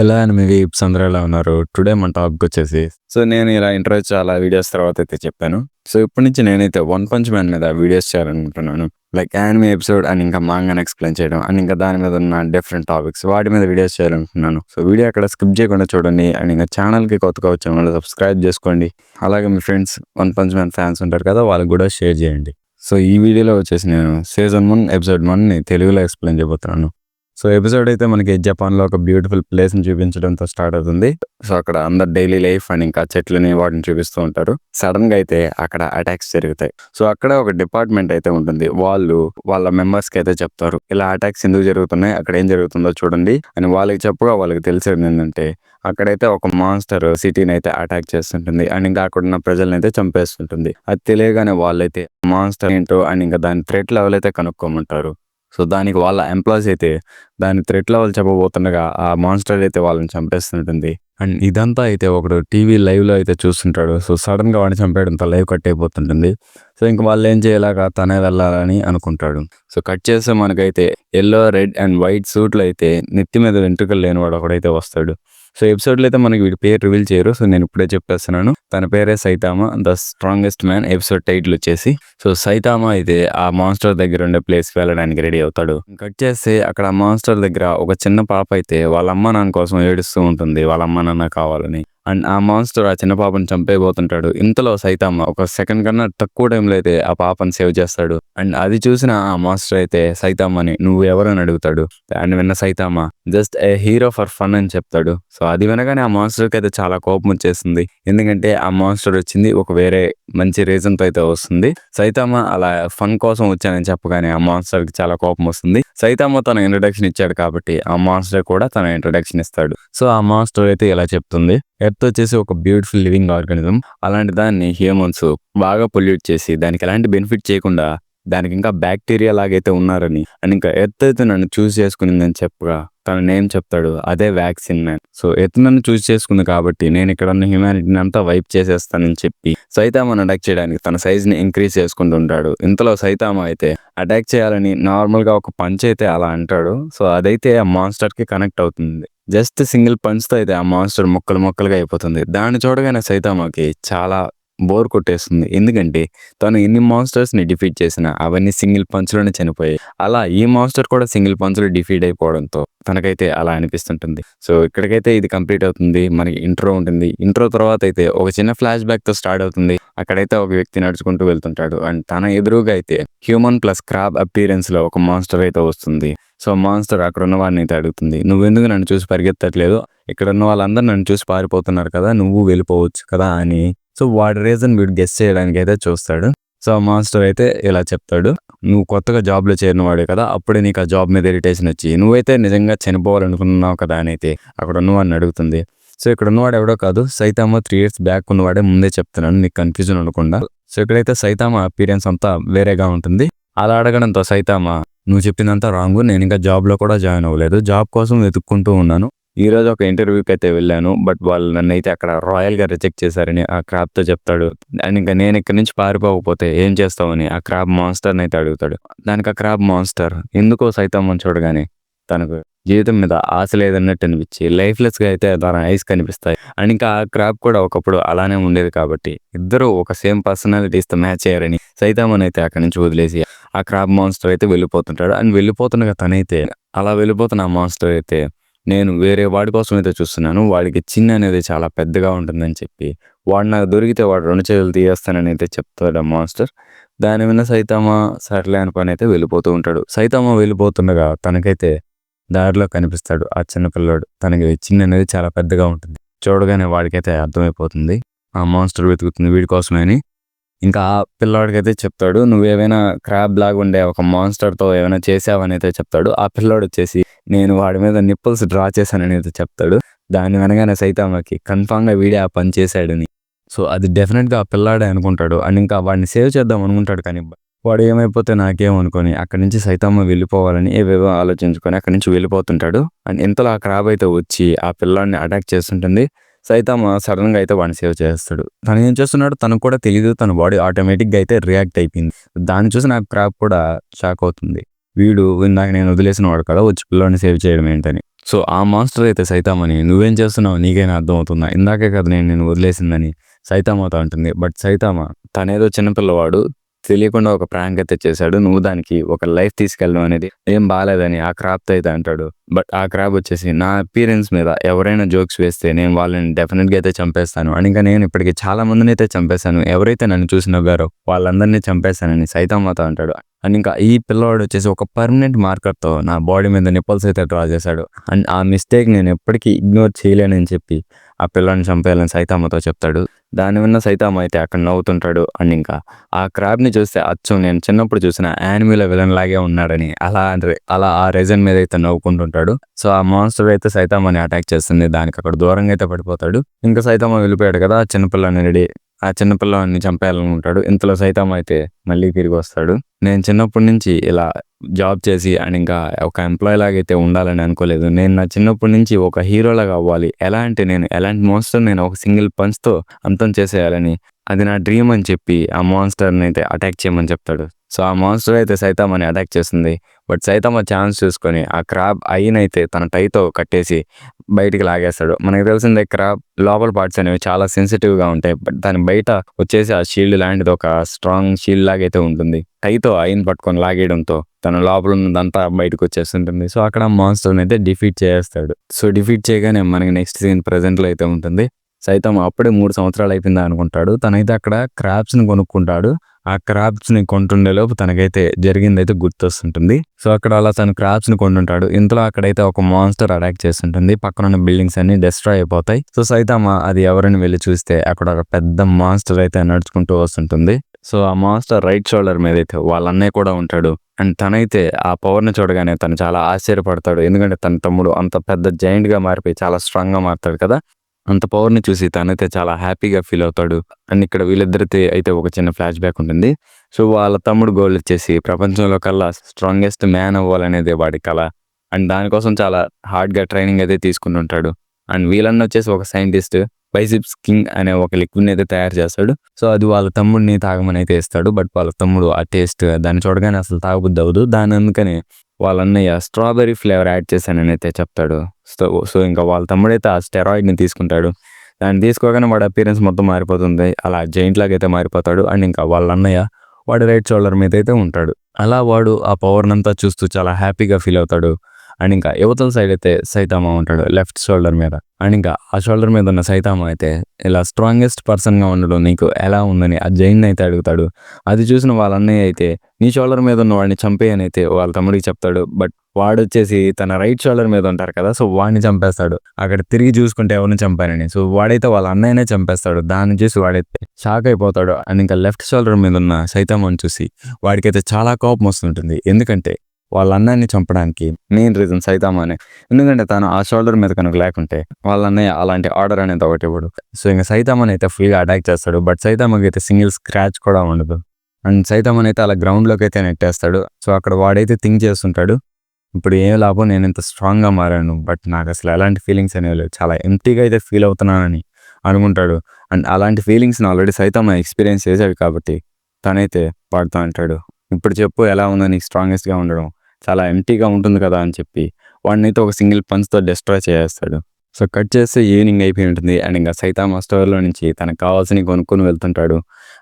Hello and me weeps అందరూ ఎలా ఉన్నారు? టుడే మన టాపిక్ వచ్చేసి సో నేను ఇలా ఇంటర్వ్యూ చాలా వీడియోస్ తర్వాత అయితే చెప్పాను. సో ఇప్పటి నుంచి నేనైతే వన్ పంచ్ మ్యాన్ మీద వీడియోస్ చేయాలనుకుంటున్నాను. లైక్ యానిమే ఎపిసోడ్ అండ్ ఇంకా మాంగాని ఎక్స్ప్లెయిన్ చేయడం అండ్ ఇంకా దాని మీద ఉన్న డిఫరెంట్ టాపిక్స్ వాటి మీద వీడియోస్ చేయాలనుకుంటున్నాను. సో వీడియో అక్కడ స్కిప్ చేయకుండా చూడండి అండ్ ఇంకా ఛానల్కి కొత్తగా వచ్చిన వాళ్ళు సబ్స్క్రైబ్ చేసుకోండి. అలాగే మీ friends one punch man fans ఉంటారు కదా వాళ్ళకి కూడా షేర్ చేయండి. సో ఈ వీడియోలో వచ్చేసి నేను సీజన్ వన్ ఎపిసోడ్ వన్ని తెలుగులో ఎక్స్ప్లెయిన్ చేయబోతున్నాను. సో ఎపిసోడ్ అయితే మనకి జపాన్లో ఒక బ్యూటిఫుల్ ప్లేస్ని చూపించడంతో స్టార్ట్ అవుతుంది. సో అక్కడ అందరు డైలీ లైఫ్ అండ్ ఇంకా చెట్లని వాటిని చూపిస్తూ ఉంటారు. సడన్గా అయితే అక్కడ అటాక్స్ జరుగుతాయి. సో అక్కడ ఒక డిపార్ట్మెంట్ అయితే ఉంటుంది. వాళ్ళు వాళ్ళ మెంబర్స్కి అయితే చెప్తారు. ఇలా అటాక్స్ ఎందుకు జరుగుతున్నాయి? అక్కడ ఏం జరుగుతుందో చూడండి. అని వాళ్ళకి చెప్పగా వాళ్ళకి తెలిసేది ఏంటంటే అక్కడైతే ఒక మాన్స్టర్ సిటీని అయితే అటాక్ చేస్తుంటుంది. అండ్ ఇంకా అక్కడ ఉన్న ప్రజల్ని అయితే చంపేస్తుంటుంది. అది తెలియగానే వాళ్ళైతే మాన్స్టర్ ఏంటో అండ్ ఇంకా దాని థ్రెట్ లెవెల్ అయితే కనుక్కోమంటారు. సో దానికి వాళ్ళ ఎంప్లాయీస్ అయితే దాని థ్రెట్ లెవెల్ చెప్పబోతుండగా ఆ మాన్స్టర్ అయితే వాళ్ళని చంపేస్తుంటుంది అండ్ ఇదంతా అయితే ఒకడు టీవీ లైవ్లో అయితే చూస్తుంటాడు. సో సడన్గా వాడిని చంపేయడంతో లైవ్ కట్ అయిపోతుంటుంది సో ఇంక వాళ్ళు ఏం చేయలేక తనే వెళ్ళాలని అనుకుంటాడు. సో కట్ చేస్తే మనకైతే ఎల్లో రెడ్ అండ్ వైట్ సూట్లు అయితే నెత్తి మీద వెంట్రుకలు లేనివాడు ఒకడైతే వస్తాడు. సో ఎపిసోడ్లో అయితే మనకి వీడి పేరు రివీల్ చేయరు. సో నేను ఇప్పుడే చెప్పేస్తున్నాను. తన పేరే Saitama. The strongest man. Episode title వచ్చేసి. సో సైతామా అయితే ఆ మాన్స్టర్ దగ్గర ఉండే ప్లేస్కి వెళ్ళడానికి రెడీ అవుతాడు. కట్ చేస్తే అక్కడ ఆ మాన్స్టర్ దగ్గర ఒక చిన్న పాప అయితే వాళ్ళ అమ్మ నాన్న కోసం ఏడుస్తూ ఉంటుంది. వాళ్ళ అమ్మ నాన్న కావాలని. అండ్ ఆ మాన్స్టర్ ఆ చిన్న పాపని చంపేయబోతుంటాడు. ఇంతలో సైతామ ఒక సెకండ్ కన్నా తక్కువ టైంలో అయితే ఆ పాపని సేవ్ చేస్తాడు. అండ్ అది చూసిన ఆ మాస్టర్ అయితే సైతామని నువ్వు ఎవరని అడుగుతాడు? అండ్ విన్న Saitama just a hero for fun అని చెప్తాడు. సో అది వినగానే ఆ మాన్స్టర్కి అయితే చాలా కోపం వచ్చేస్తుంది ఎందుకంటే ఆ మాన్స్టర్ వచ్చింది ఒక వేరే మంచి రీజన్తో అయితే వస్తుంది. సైతామ అలా ఫన్ కోసం వచ్చానని చెప్పగానే ఆ మాన్స్టర్కి చాలా కోపం వస్తుంది. సైతామ తన ఇంట్రడక్షన్ ఇచ్చాడు కాబట్టి ఆ మాన్స్టర్ కూడా తన ఇంట్రడక్షన్ ఇస్తాడు. సో ఆ మాన్స్టర్ అయితే ఇలా చెప్తుంది? ఎర్త్ వచ్చేసి ఒక బ్యూటిఫుల్ లివింగ్ ఆర్గానిజం అలాంటి దాన్ని హ్యూమన్స్ బాగా పొల్యూట్ చేసి దానికి ఎలాంటి బెనిఫిట్ చేయకుండా దానికి ఇంకా బ్యాక్టీరియా లాగైతే ఉన్నారని. అండ్ ఇంకా ఎర్త్ అయితే నన్ను చూస్ చేసుకునిందని చెప్పగా తన నేమ్ చెప్తాడు అదే వ్యాక్సిన్ మ్యాన్. సో ఎత్తు నన్ను చూస్ చేసుకుంది కాబట్టి నేను ఇక్కడ ఉన్న హ్యూమానిటీని అంతా వైప్ చేసేస్తానని చెప్పి సైతామాను అటాక్ చేయడానికి తన సైజ్ని ఇంక్రీజ్ చేసుకుంటుంటాడు ఇంతలో సైతామా అయితే అటాక్ చేయాలని నార్మల్గా ఒక పంచ్ అయితే అలా అంటాడు. సో అదైతే ఆ మాన్స్టర్కి కనెక్ట్ అవుతుంది. జస్ట్ సింగిల్ పంచ్తో అయితే ఆ మాన్స్టర్ మొక్కలు మొక్కలుగా అయిపోతుంది. దాన్ని చూడగానే సైతామాకి చాలా బోర్ కొట్టేస్తుంది. ఎందుకంటే తను ఎన్ని మాన్స్టర్స్ని డిఫీట్ చేసినా అవన్నీ సింగిల్ పంచ్లోనే చనిపోయాయి. అలా ఈ మాన్స్టర్ కూడా సింగిల్ పంచ్లో డిఫీట్ అయిపోవడంతో తనకైతే అలా అనిపిస్తుంటుంది. సో ఇక్కడికైతే ఇది కంప్లీట్ అవుతుంది. మనకి ఇంట్రో ఉంటుంది. ఇంట్రో తర్వాత అయితే ఒక చిన్న ఫ్లాష్ బ్యాక్తో స్టార్ట్ అవుతుంది. అక్కడైతే ఒక వ్యక్తి నడుచుకుంటూ వెళ్తుంటాడు. అండ్ తన ఎదురుగా అయితే హ్యూమన్ ప్లస్ క్రాబ్ అపీరెన్స్లో ఒక మాన్స్టర్ అయితే వస్తుంది. సో మాన్స్టర్ అక్కడ ఉన్న వాడిని అయితే అడుగుతుంది. నువ్వెందుకు నన్ను చూసి పరిగెత్తట్లేదు? ఇక్కడ ఉన్న వాళ్ళందరూ నన్ను చూసి పారిపోతున్నారు కదా. నువ్వు వెళ్ళిపోవచ్చు కదా అని సో వాడి రీజన్ వీడు గెస్ చేయడానికి అయితే చూస్తాడు. సో మాస్టర్ అయితే ఇలా చెప్తాడు. నువ్వు కొత్తగా జాబ్లో చేరిన వాడే కదా అప్పుడే నీకు ఆ జాబ్ మీద ఇరిటేషన్ వచ్చి నువ్వైతే నిజంగా చనిపోవాలనుకున్నావు కదా అని అయితే అక్కడ ఉన్నవాడిని అడుగుతుంది. సో ఇక్కడ ఉన్నవాడు ఎవడో కాదు సైతామ త్రీ ఇయర్స్ బ్యాక్ ఉన్నవాడే ముందే చెప్తున్నాను నీకు కన్ఫ్యూజన్ అనుకుండా సో ఇక్కడైతే సైతామ అపీరియన్స్ అంతా వేరేగా ఉంటుంది. అలా అడగడంతో సైతామ నువ్వు చెప్పిందంతా రాంగ్ నేను ఇంకా జాబ్లో కూడా జాయిన్ అవ్వలేదు. జాబ్ కోసం వెతుక్కుంటూ ఉన్నాను. ఈ రోజు ఒక ఇంటర్వ్యూకి అయితే వెళ్ళాను బట్ వాళ్ళు నన్ను అయితే అక్కడ రాయల్గా రిజెక్ట్ చేశారని ఆ క్రాబ్తో చెప్తాడు. అండ్ ఇంకా నేను ఇక్కడ నుంచి పారిపోకపోతే ఏం చేస్తామని ఆ క్రాబ్ మాన్స్టర్ని అయితే అడుగుతాడు. దానికి ఆ క్రాబ్ మాన్స్టర్ ఎందుకో సైతం చూడగానే తనకు జీవితం మీద ఆశ లేదన్నట్టు అనిపించి లైఫ్లెస్గా అయితే తన ఐస్ కనిపిస్తాయి. అండ్ ఇంకా ఆ క్రాప్ కూడా ఒకప్పుడు అలానే ఉండేది కాబట్టి ఇద్దరు ఒక సేమ్ పర్సనాలిటీస్తో మ్యాచ్ అయ్యారని సైతామన్ అయితే అక్కడి నుంచి వదిలేసి ఆ క్రాప్ మాన్స్టర్ అయితే వెళ్ళిపోతుంటాడు. అండ్ వెళ్ళిపోతుండగా తనైతే అలా వెళ్ళిపోతున్న ఆ మాన్స్టర్ అయితే నేను వేరే వాడి కోసం అయితే చూస్తున్నాను. వాడికి చిన్న అనేది చాలా పెద్దగా ఉంటుందని చెప్పి వాడు నాకు దొరికితే వాడు రెండు చేతులు తీయేస్తానని అయితే చెప్తాడు ఆ మాస్టర్. దాని మీద సైతామ సర్లే అని పని అయితే వెళ్ళిపోతూ ఉంటాడు. సైతామ వెళ్ళిపోతుండగా తనకైతే దారిలో కనిపిస్తాడు ఆ చిన్న పిల్లోడు. తనకి చిన్న అనేది చాలా పెద్దగా ఉంటుంది. చూడగానే వాడికైతే అర్థమైపోతుంది. ఆ మాన్స్టర్ వెతుకుతుంది వీడి కోసమే అని ఇంకా ఆ పిల్లాడికైతే చెప్తాడు నువ్వేమైనా క్రాబ్ లాగా ఉండే ఒక మాన్స్టర్తో ఏమైనా చేసావని అయితే చెప్తాడు. ఆ పిల్లాడు వచ్చేసి నేను వాడి మీద నిప్పుల్స్ డ్రా చేశానని అయితే చెప్తాడు. దాన్ని వెనగానే సైతామకి కన్ఫామ్గా వీడే ఆ పని చేశాడని. సో అది డెఫినెట్గా ఆ పిల్లాడే అనుకుంటాడు. అండ్ ఇంకా వాడిని సేవ్ చేద్దాం అనుకుంటాడు కానీ వాడు ఏమైపోతే నాకేం అనుకొని అక్కడి నుంచి సైతమ్మ వెళ్ళిపోవాలని ఏవేవో ఆలోచించుకొని అక్కడి నుంచి వెళ్ళిపోతుంటాడు. అండ్ ఇంతలో ఆ క్రాబ్ అయితే వచ్చి ఆ పిల్లాడిని అటాక్ చేస్తుంటుంది. సైతం సడన్గా అయితే వాడిని సేవ్ చేస్తాడు. తను ఏం చేస్తున్నాడు తనకు కూడా తెలియదు తన బాడీ ఆటోమేటిక్గా అయితే రియాక్ట్ అయిపోయింది. దాన్ని చూసి నాకు క్రాప్ కూడా షాక్ అవుతుంది. వీడు ఇందాక నేను వదిలేసిన వాడు కదా వచ్చి పిల్లోని సేవ్ చేయడం ఏంటని. సో ఆ మాస్టర్ అయితే సైతామని నువ్వేం చేస్తున్నావు? నీకైనా అర్థమవుతుందా? ఇందాకే కదా నేను నేను వదిలేసిందని. సైతామతో అంటుంది బట్ సైతామ తనేదో చిన్నపిల్లవాడు తెలియకుండా ఒక ప్రాంక్ అయితే చేశాడు. నువ్వు దానికి ఒక లైఫ్ తీసుకెళ్ళడం అనేది ఏం బాగాలేదని ఆ క్రాప్ అయితే అంటాడు. బట్ ఆ క్రాబ్ వచ్చేసి నా అపీరెన్స్ మీద ఎవరైనా జోక్స్ వేస్తే నేను వాళ్ళని డెఫినెట్గా అయితే చంపేస్తాను. అని ఇంకా నేను ఇప్పటికి చాలా మందిని అయితే చంపేశాను. ఎవరైతే నన్ను చూసి నవ్వారో వాళ్ళందరినీ చంపేశానని సైతామాత అంటాడు. అండ్ ఇంకా ఈ పిల్లవాడు వచ్చేసి ఒక పర్మనెంట్ మార్కర్తో నా బాడీ మీద నిప్పల్స్ అయితే డ్రా చేశాడు. అండ్ ఆ మిస్టేక్ నేను ఎప్పటికీ ఇగ్నోర్ చేయలేనని చెప్పి ఆ పిల్లని చంపేయాలని సైతామతో చెప్తాడు. దాని విన్న సైతామ అయితే అక్కడ నవ్వుతుంటాడు. అండ్ ఇంకా ఆ క్రాబ్ని చూస్తే అచ్చం నేను చిన్నప్పుడు చూసిన యానిమల్ విలన్ లాగే ఉన్నాడని అలా అలా ఆ రీజన్ మీద అయితే నవ్వుకుంటుంటాడు. సో ఆ మాన్స్టర్ అయితే సైతామని అటాక్ చేస్తుంది. దానికి అక్కడ దూరంగా అయితే పడిపోతాడు. ఇంకా సైతామ వెళ్ళిపోయాడు కదా ఆ చిన్నపిల్లని రెడీ ఆ చిన్నపిల్లవాడిని చంపేయాలనుకుంటాడు. ఇంతలో సైతం అయితే మళ్ళీ తిరిగి వస్తాడు. నేను చిన్నప్పటి నుంచి ఇలా జాబ్ చేసి అండ్ ఇంకా ఒక ఎంప్లాయీ లాగా అయితే ఉండాలని అనుకోలేదు. నేను నా చిన్నప్పటి నుంచి ఒక హీరోలాగా అవ్వాలి. ఎలా అంటే నేను ఎలాంటి మోన్స్టర్ నేను ఒక సింగిల్ పంచ్తో అంతం చేసేయాలని అది నా డ్రీమ్ అని చెప్పి ఆ మాన్స్టర్ని అయితే అటాక్ చేయమని చెప్తాడు. సో ఆ మాన్స్టర్ అయితే సైతామని అటాక్ చేస్తుంది. బట్ సైతమ్మ ఛాన్స్ చూసుకొని ఆ క్రాబ్ అయినైతే తన టైతో కట్టేసి బయటికి లాగేస్తాడు. మనకు తెలిసిందే క్రాబ్ లోపల పార్ట్స్ అనేవి చాలా సెన్సిటివ్గా ఉంటాయి. బట్ దాని బయట వచ్చేసి ఆ షీల్డ్ లాంటిది ఒక స్ట్రాంగ్ షీల్డ్ లాగైతే ఉంటుంది. టైతో అయిన్ పట్టుకొని లాగేయడంతో తన లోపల ఉన్నదంతా బయటకు వచ్చేస్తుంటుంది. సో అక్కడ మాన్స్టర్ని అయితే డిఫీట్ చేస్తాడు. సో డిఫీట్ చేయగానే మనకి నెక్స్ట్ సీన్ ప్రెజెంట్లో అయితే ఉంటుంది. సైతం అప్పుడే మూడు సంవత్సరాలు అయిపోయిందా అనుకుంటాడు. తనైతే అక్కడ క్రాబ్స్ని కొనుక్కుంటాడు. ఆ క్రాబ్స్ని కొంటుండే లోపు తనకైతే జరిగిందైతే గుర్తొస్తుంటుంది. సో అక్కడ అలా తను క్రాబ్స్ని కొంటుంటాడు. ఇంతలో అక్కడైతే ఒక మాన్స్టర్ అటాక్ చేస్తుంటుంది. పక్కన ఉన్న బిల్డింగ్స్ అన్ని డిస్ట్రాయ్ అయిపోతాయి. సో సైతామ అది ఎవరిని వెళ్ళి చూస్తే అక్కడ ఒక పెద్ద మాన్స్టర్ అయితే నడుచుకుంటూ వస్తుంటుంది. సో ఆ మాస్టర్ రైట్ షోల్డర్ మీద అయితే వాళ్ళ అన్నయ్య కూడా ఉంటాడు. అండ్ తనైతే ఆ పవర్ని చూడగానే తను చాలా ఆశ్చర్యపడతాడు. ఎందుకంటే తన తమ్ముడు అంత పెద్ద జైంట్గా మారిపోయి చాలా స్ట్రాంగ్గా మారుతాడు కదా. అంత పవర్ని చూసి తనైతే చాలా హ్యాపీగా ఫీల్ అవుతాడు. అండ్ ఇక్కడ వీళ్ళిద్దరితే అయితే ఒక చిన్న ఫ్లాష్ బ్యాక్ ఉంటుంది. సో వాళ్ళ తమ్ముడు గోల్ వచ్చేసి ప్రపంచంలో కల్లా స్ట్రాంగెస్ట్ మ్యాన్ అవ్వాలనేది వాడి కళ. అండ్ దానికోసం చాలా హార్డ్గా ట్రైనింగ్ అయితే తీసుకుని ఉంటాడు. అండ్ వీళ్ళన్న వచ్చేసి ఒక సైంటిస్ట్ బైసిప్స్ కింగ్ అనే ఒక లిక్విడ్ని అయితే తయారు చేస్తాడు. సో అది వాళ్ళ తమ్ముడిని తాగమని అయితే ఇస్తాడు. బట్ వాళ్ళ తమ్ముడు ఆ టేస్ట్ దాన్ని చూడగానే అసలు తాగబుద్ది అవ్వదు. దాని అందుకని వాళ్ళ అన్నయ్య స్ట్రాబెర్రీ ఫ్లేవర్ యాడ్ చేశానని అయితే చెప్తాడు. సో సో ఇంకా వాళ్ళ తమ్ముడైతే ఆ స్టెరాయిడ్ని తీసుకుంటాడు. దాన్ని తీసుకోగానే వాడి అపీరెన్స్ మొత్తం మారిపోతుంది. అలా జైంట్ లాగా అయితే మారిపోతాడు. అండ్ ఇంకా వాళ్ళ అన్నయ్య వాడి రైట్ షోల్డర్ మీద అయితే ఉంటాడు. అలా వాడు ఆ పవర్ని అంతా చూస్తూ చాలా హ్యాపీగా ఫీల్ అవుతాడు. అండ్ ఇంకా యువతల సైడ్ అయితే సైతామా ఉంటాడు లెఫ్ట్ షోల్డర్ మీద. అండ్ ఇంకా ఆ షోల్డర్ మీద ఉన్న సైతామా అయితే ఇలా స్ట్రాంగెస్ట్ పర్సన్గా ఉండడం నీకు ఎలా ఉందని ఆ జైన్ అయితే అడుగుతాడు. అది చూసిన వాళ్ళ అన్నయ్య అయితే నీ షోల్డర్ మీద ఉన్న వాడిని చంపేయని అయితే వాళ్ళ తమ్ముడికి చెప్తాడు. బట్ వాడు వచ్చేసి తన రైట్ షోల్డర్ మీద ఉంటారు కదా సో వాడిని చంపేస్తాడు. అక్కడ తిరిగి చూసుకుంటే ఎవరిని చంపానని. సో వాడైతే వాళ్ళ అన్నయ్యనే చంపేస్తాడు. దాన్ని చూసి వాడైతే షాక్ అయిపోతాడు. అండ్ ఇంకా లెఫ్ట్ షోల్డర్ మీద ఉన్న సైతామని చూసి వాడికైతే చాలా కోపం వస్తుంటుంది. ఎందుకంటే వాళ్ళ అన్నయ్యని చంపడానికి మెయిన్ రీజన్ సైతామానే ఎందుకంటే తను ఆ షోల్డర్ మీద కనుక లేకుంటే వాళ్ళ అన్నయ్య అలాంటి ఆర్డర్ అనేది ఒకటి ఇవ్వడు. సో ఇంకా సైతామాన్ అయితే ఫుల్గా అటాక్ చేస్తాడు. బట్ సైతామకి అయితే సింగిల్ స్క్రాచ్ కూడా ఉండదు. అండ్ సైతామాన్ అయితే అలా గ్రౌండ్లోకి అయితే నెట్టేస్తాడు. సో అక్కడ వాడైతే థింక్ చేస్తుంటాడు. ఇప్పుడు ఏం లాభం నేను ఇంత స్ట్రాంగ్గా మారాను. బట్ నాకు అసలు ఎలాంటి ఫీలింగ్స్ అనేవి లేవు. చాలా ఎంటీగా అయితే ఫీల్ అవుతున్నానని అనుకుంటాడు. అండ్ అలాంటి ఫీలింగ్స్ని ఆల్రెడీ సైతం ఎక్స్పీరియన్స్ చేశాడు కాబట్టి తనైతే పాడుతూ అంటాడు ఇప్పుడు చెప్పు ఎలా ఉందో నీకు స్ట్రాంగెస్ట్గా ఉండడం. చాలా ఎంటీగా ఉంటుంది కదా అని చెప్పి వాడిని అయితే ఒక సింగిల్ పంచ్తో డిస్ట్రాయ్ చేసేస్తాడు. సో కట్ చేస్తే ఈవినింగ్ అయిపోయి ఉంటుంది అండ్ ఇంకా సైతామా స్టోర్లో నుంచి తనకు కావాల్సినవి కొనుక్కొని వెళ్తుంటాడు.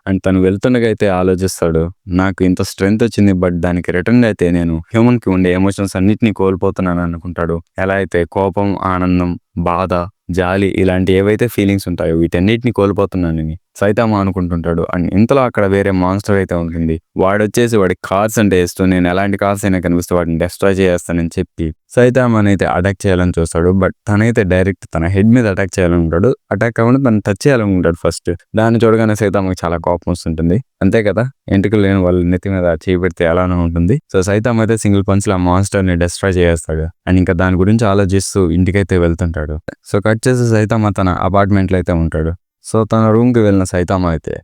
అండ్ తను వెళ్తుండగా అయితే ఆలోచిస్తాడు నాకు ఇంత స్ట్రెంగ్త్ వచ్చింది బట్ దానికి రిటర్న్ అయితే నేను హ్యూమన్కి ఉండే ఎమోషన్స్ అన్నిటినీ కోల్పోతున్నాను అనుకుంటాడు. ఎలా అయితే కోపం ఆనందం బాధ జాలి ఇలాంటి ఏవైతే ఫీలింగ్స్ ఉంటాయో వీటన్నిటిని కోల్పోతున్నానని సైతామా అనుకుంటుంటాడు. అండ్ ఇంతలో అక్కడ వేరే మాన్స్టర్ అయితే ఉంటుంది. వాడు వచ్చేసి వాడి కార్స్ అంటే వేస్తూ నేను ఎలాంటి కార్స్ అయినా కనిపిస్తే వాటిని డెస్ట్రాయ్ చేస్తానని చెప్పి సైతామాని అయితే అటాక్ చేయాలని చూస్తాడు. బట్ తనైతే డైరెక్ట్ తన హెడ్ మీద అటాక్ చేయాలనుకుంటాడు అటాక్ కాకుండా తను టచ్ చేయాలనుకుంటాడు ఫస్ట్ దాన్ని చూడగానే సైతామకి చాలా కోపం వస్తుంటుంది. అంతే కదా? ఎంటుకలు లేని వాళ్ళ నెత్తి మీద చేపెడితే ఎలానో ఉంటుంది. సో సైతామ అయితే సింగిల్ పంచ్ ఆ మాన్స్టర్ని డెస్ట్రాయ్ చేస్తాడు. అండ్ ఇంకా దాని గురించి ఆలోచిస్తూ ఇంటికైతే వెళ్తుంటాడు. సో కట్ చేసి సైతామ తన అపార్ట్మెంట్లో అయితే ఉంటాడు. సో తన రూమ్కి వెళ్ళిన సైతామ అయితే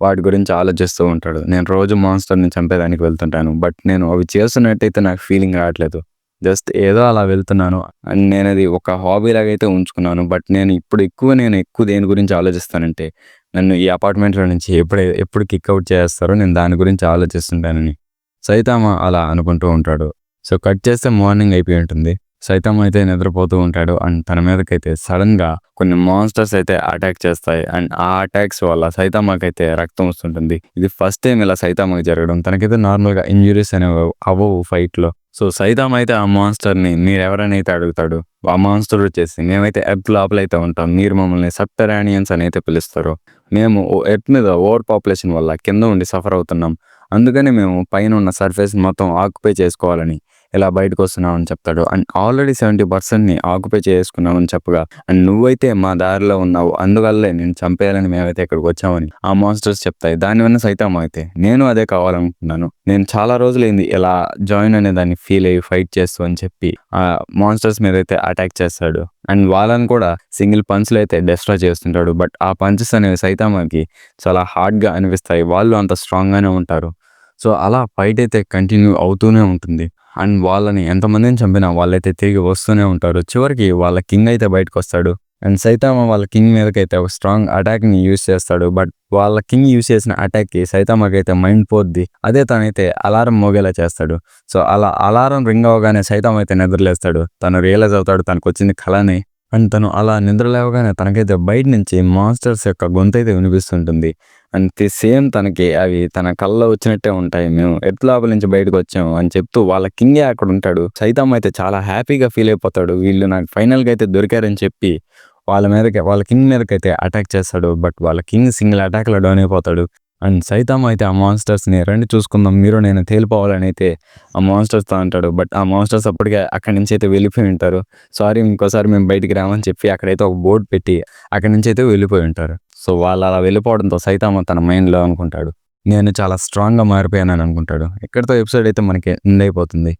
వాటి గురించి ఆలోచిస్తూ ఉంటాడు. నేను రోజు మాన్స్టర్ని చంపేదానికి వెళ్తుంటాను. బట్ నేను అవి చేస్తున్నట్టయితే నాకు ఫీలింగ్ రావట్లేదు. జస్ట్ ఏదో అలా వెళ్తున్నాను. అండ్ నేను అది ఒక హాబీ లాగా అయితే ఉంచుకున్నాను. బట్ నేను ఇప్పుడు ఎక్కువ నేను ఎక్కువ దేని గురించి ఆలోచిస్తానంటే నన్ను ఈ అపార్ట్మెంట్లో నుంచి ఎప్పుడు ఎప్పుడు కిక్అవుట్ చేస్తారో నేను దాని గురించి ఆలోచిస్తుంటానని సైతామ అలా అనుకుంటూ ఉంటాడు. సో కట్ చేస్తే మార్నింగ్ అయిపోయి ఉంటుంది. సైతం అయితే నిద్రపోతూ ఉంటాడు అండ్ తన మీదకైతే సడన్గా కొన్ని మాన్స్టర్స్ అయితే అటాక్ చేస్తాయి అండ్ ఆ అటాక్స్ వల్ల సైతామాకైతే రక్తం వస్తుంటుంది. ఇది ఫస్ట్ టైం ఇలా సైతామాకి జరగడం. తనకైతే నార్మల్గా ఇంజురీస్ అనేవి అవ్వవు ఫైట్లో సో సైతామ అయితే ఆ మాన్స్టర్ని మీరు ఎవరనైతే అడుగుతాడు ఆ మాన్స్టర్ వచ్చేసి మేమైతే ఎర్త్ లోపల అయితే ఉంటాం. మీరు మమ్మల్ని సప్టరానియన్స్ అని అయితే పిలుస్తారు. మేము ఎర్త్ మీద ఓవర్ పాపులేషన్ వల్ల కింద ఉండి సఫర్ అవుతున్నాం. అందుకని మేము పైన ఉన్న సర్ఫేస్ మొత్తం ఆక్యుపై చేసుకోవాలని ఇలా బయటకు వస్తున్నామని చెప్తాడు. అండ్ ఆల్రెడీ సెవెంటీ పర్సెంట్ని ఆక్యుపై చేసుకున్నామని చెప్పగా అండ్ నువ్వైతే మా దారిలో ఉన్నావు అందువల్లే నేను చంపేయాలని మేమైతే ఇక్కడికి వచ్చామని ఆ మాన్స్టర్స్ చెప్తాయి. దాని వల్ల సైతం అయితే నేను అదే కావాలనుకుంటున్నాను. నేను చాలా రోజులైంది ఇలా జాయిన్ అనే దాన్ని ఫీల్ అయ్యి ఫైట్ చేస్తూ అని చెప్పి ఆ మాన్స్టర్స్ మీద అయితే అటాక్ చేస్తాడు. అండ్ వాళ్ళని కూడా సింగిల్ పంచ్లు అయితే డెస్ట్రాయ్ చేస్తుంటాడు. బట్ ఆ పంచెస్ అనేవి సైతామాకి చాలా హార్డ్గా అనిపిస్తాయి. వాళ్ళు అంత స్ట్రాంగ్గానే ఉంటారు. సో అలా ఫైట్ అయితే కంటిన్యూ అవుతూనే ఉంటుంది. అండ్ వాళ్ళని ఎంతమందిని చంపినా వాళ్ళైతే తిరిగి వస్తూనే ఉంటారు. చివరికి వాళ్ళ కింగ్ అయితే బయటకు వస్తాడు అండ్ సైతామ వాళ్ళ కింగ్ మీదకైతే ఒక స్ట్రాంగ్ అటాక్ని యూస్ చేస్తాడు. బట్ వాళ్ళ కింగ్ యూస్ చేసిన అటాక్కి సైతామకైతే మైండ్ పోద్ది. అదే తనైతే అలారం మోగేలా చేస్తాడు. సో అలా అలారం రింగ్ అవగానే సైతం అయితే నిద్రలేస్తాడు. తను రియలైజ్ అవుతాడు. తనకు వచ్చింది కళని. అండ్ తను అలా నిద్ర లేవగానే తనకైతే బయట నుంచి మాన్స్టర్స్ యొక్క గొంతు అయితే వినిపిస్తుంటుంది. అండ్ ది సేమ్ తనకి అవి తన కళ్ళలో వచ్చినట్టే ఉంటాయి. మేము ఎర్త్ లోపల నుంచి బయటకు వచ్చాము అని చెప్తూ వాళ్ళ కింగే అక్కడ ఉంటాడు. సైతం అయితే చాలా హ్యాపీగా ఫీల్ అయిపోతాడు. వీళ్ళు నాకు ఫైనల్గా అయితే దొరికారని చెప్పి వాళ్ళ మీదకి వాళ్ళ కింగ్ మీదకైతే అటాక్ చేస్తాడు. బట్ వాళ్ళ కింగ్ సింగిల్ అటాక్లో డౌన్ అయిపోతాడు. అండ్ సైతామ అయితే ఆ మాన్స్టర్స్ని రండి చూసుకుందాం మీరు నేను తేలిపోవాలని అయితే ఆ మాన్స్టర్స్తో అంటాడు. బట్ ఆ మాన్స్టర్స్ అప్పటికే అక్కడి నుంచి అయితే వెళ్ళిపోయి ఉంటారు. సారీ ఇంకోసారి మేము బయటికి రామని చెప్పి అక్కడైతే ఒక బోర్డు పెట్టి అక్కడి నుంచి అయితే వెళ్ళిపోయి ఉంటారు. సో వాళ్ళు అలా వెళ్ళిపోవడంతో సైతామ తన మైండ్లో అనుకుంటాడు. నేను చాలా స్ట్రాంగ్గా మారిపోయానని అనుకుంటాడు. ఇక్కడితో ఎపిసోడ్ అయితే మనకి ఎండ్ అయిపోతుంది.